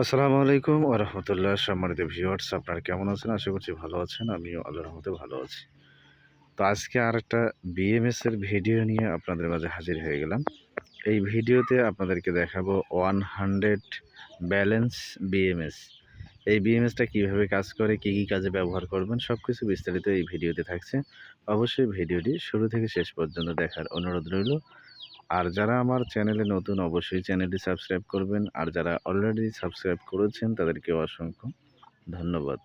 আসসালামু আলাইকুম ও রহমতুল্লাহ সম্মানিত ভিউয়ার্স, আপনারা কেমন আছেন? আশা করছি ভালো আছেন, আমিও আল্লাহর রহমতে ভালো আছি। তো আজকে আর একটা বিএমএস এর ভিডিও নিয়ে আপনাদের মাঝে হাজির হয়ে গেলাম। এই ভিডিওতে আপনাদেরকে দেখাবো ওয়ান হান্ড্রেড ব্যালেন্স বিএমএস এই বিএমএসটা কীভাবে কাজ করে, কী কী কাজে ব্যবহার করবেন সব কিছু বিস্তারিত এই ভিডিওতে থাকছে। অবশ্যই ভিডিওটি শুরু থেকে শেষ পর্যন্ত দেখার অনুরোধ রইল। আর যারা আমার চ্যানেলে নতুন, অবশ্যই চ্যানেলটি সাবস্ক্রাইব করবেন। আর যারা অলরেডি সাবস্ক্রাইব করেছেন তাদেরকে অসংখ্য ধন্যবাদ।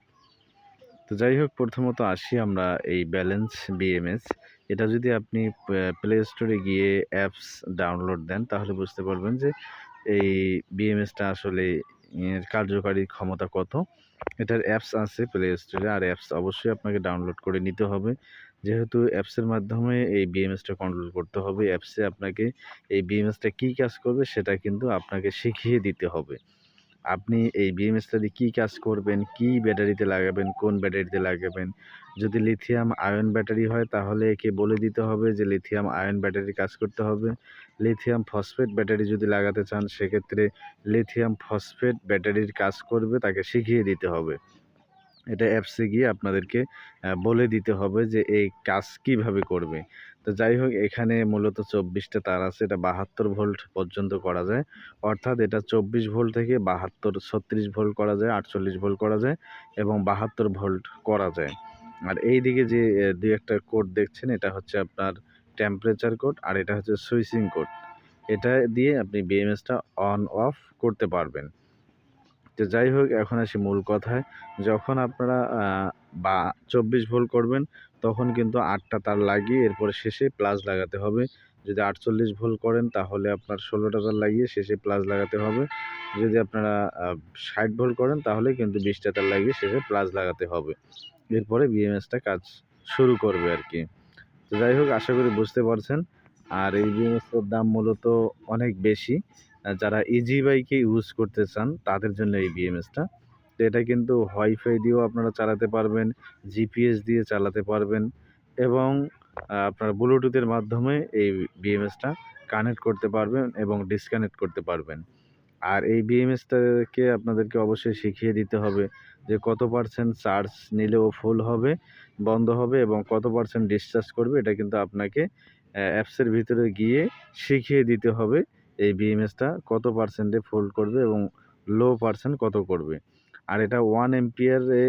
তো যাই হোক, প্রথমত আসি আমরা এই ব্যালেন্স বিএমএস এটা যদি আপনি প্লে স্টোরে গিয়ে অ্যাপস ডাউনলোড দেন, তাহলে বুঝতে পারবেন যে এই বিএমএসটা আসলে কার্যকারী ক্ষমতা কত। এটার অ্যাপস আছে প্লে স্টোরে আর অ্যাপস অবশ্যই আপনাকে ডাউনলোড করে নিতে হবে। যেহেতু অ্যাপসের মাধ্যমে এই বিএমএসটা কন্ট্রোল করতে হবে অ্যাপসে আপনাকে এই বিএমএসটা কী কাজ করবে সেটা কিন্তু আপনাকে শিখিয়ে দিতে হবে। আপনি এই বিএমএসটা দিয়ে কী কাজ করবেন, কী ব্যাটারিতে লাগাবেন, কোন ব্যাটারিতে লাগাবেন? যদি লিথিয়াম আয়ন ব্যাটারি হয় তাহলে একে বলে দিতে হবে যে লিথিয়াম আয়ন ব্যাটারি কাজ করতে হবে। লিথিয়াম ফসফেট ব্যাটারি যদি লাগাতে চান সেক্ষেত্রে লিথিয়াম ফসফেট ব্যাটারির কাজ করবে, তাকে শিখিয়ে দিতে হবে। এটা অ্যাপসে গিয়ে আপনাদেরকে বলে দিতে হবে যে এই কাজ কীভাবে করবে। তো যাই হোক, এখানে মূলত চব্বিশটা তার আছে, এটা বাহাত্তর ভোল্ট পর্যন্ত করা যায়। অর্থাৎ এটা চব্বিশ ভোল্ট থেকে বাহাত্তর, ছত্রিশ ভোল্ট করা যায়, আটচল্লিশ ভোল্ট করা যায় এবং বাহাত্তর ভোল্ট করা যায়। আর এই দিকে যে দুই একটা কোড দেখছেন, এটা হচ্ছে আপনার টেম্পারেচার কোড আর এটা হচ্ছে সুইচিং কোড এটা দিয়ে আপনি বিএমএসটা অন অফ করতে পারবেন। তো যাই হোক, এখন আসি মূল কথায়। যখন আপনারা বা, চব্বিশ ভোল্ট করবেন, তখন কিন্তু আটটা তার লাগিয়ে এরপরে শেষে প্লাস লাগাতে হবে। যদি আটচল্লিশ ভোল্ট করেন, তাহলে আপনার ষোলোটা তার লাগিয়ে শেষে প্লাস লাগাতে হবে। যদি আপনারা ষাট ভোল্ট করেন, তাহলে কিন্তু বিশটা তার লাগিয়ে শেষে প্লাস লাগাতে হবে। এরপরে বিএমএসটা কাজ শুরু করবে আর কি। তো যাই হোক, আশা করি বুঝতে পারছেন। আর এই বিএমএসটার দাম মূলত অনেক বেশি। যারা ইজি বাইকে ইউজ করতে চান, তাদের জন্য এই বিএমএসটা তো এটা কিন্তু ওয়াইফাই দিয়েও আপনারা চালাতে পারবেন জিপিএস দিয়ে চালাতে পারবেন এবং আপনার ব্লুটুথের মাধ্যমে এই বিএমএসটা কানেক্ট করতে পারবেন এবং ডিসকানেক্ট করতে পারবেন। আর এই বিএমএসটাকে আপনাদেরকে অবশ্যই শিখিয়ে দিতে হবে যে কত পার্সেন্ট চার্জ নিলেও ফুল হবে, বন্ধ হবে এবং কত পার্সেন্ট ডিসচার্জ করবে, এটা কিন্তু আপনাকে অ্যাপসের ভিতরে গিয়ে শিখিয়ে দিতে হবে। এই বিএমএসটা কত পার্সেন্টে ফোল্ড করবে এবং লো পার্সেন্ট কত করবে? আর এটা ওয়ান এমপিয়ারে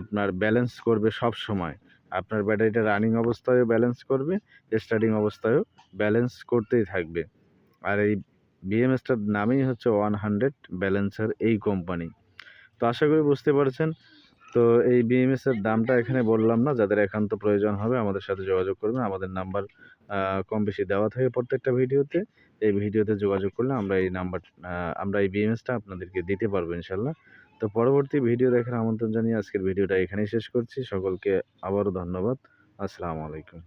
আপনার ব্যালেন্স করবে সব সময়। আপনার ব্যাটারিটা রানিং অবস্থায়ও ব্যালেন্স করবে স্টার্টিং অবস্থায়ও ব্যালেন্স করতেই থাকবে। আর এই বিএমএসটার নামেই হচ্ছে ওয়ান হান্ড্রেড ব্যালেন্সার এই কোম্পানি তো আশা করি বুঝতে পারছেন তো এই বিএমএসের দামটা এখানে বললাম না, যাদের একান্ত প্রয়োজন হবে আমাদের সাথে যোগাযোগ করবেন। আমাদের নাম্বার কম বেশি দেওয়া থাকে প্রত্যেকটা ভিডিওতে। এই ভিডিওতে যোগাযোগ করলে আমরা এই নাম্বার আমরা এই বিএমএসটা আপনাদেরকে দিতে পারব ইনশাল্লাহ। তো পরবর্তী ভিডিও দেখার আমন্ত্রণ জানিয়ে আজকের ভিডিওটা এখানেই শেষ করছি। সকলকে আবারও ধন্যবাদ। আসসালামু আলাইকুম।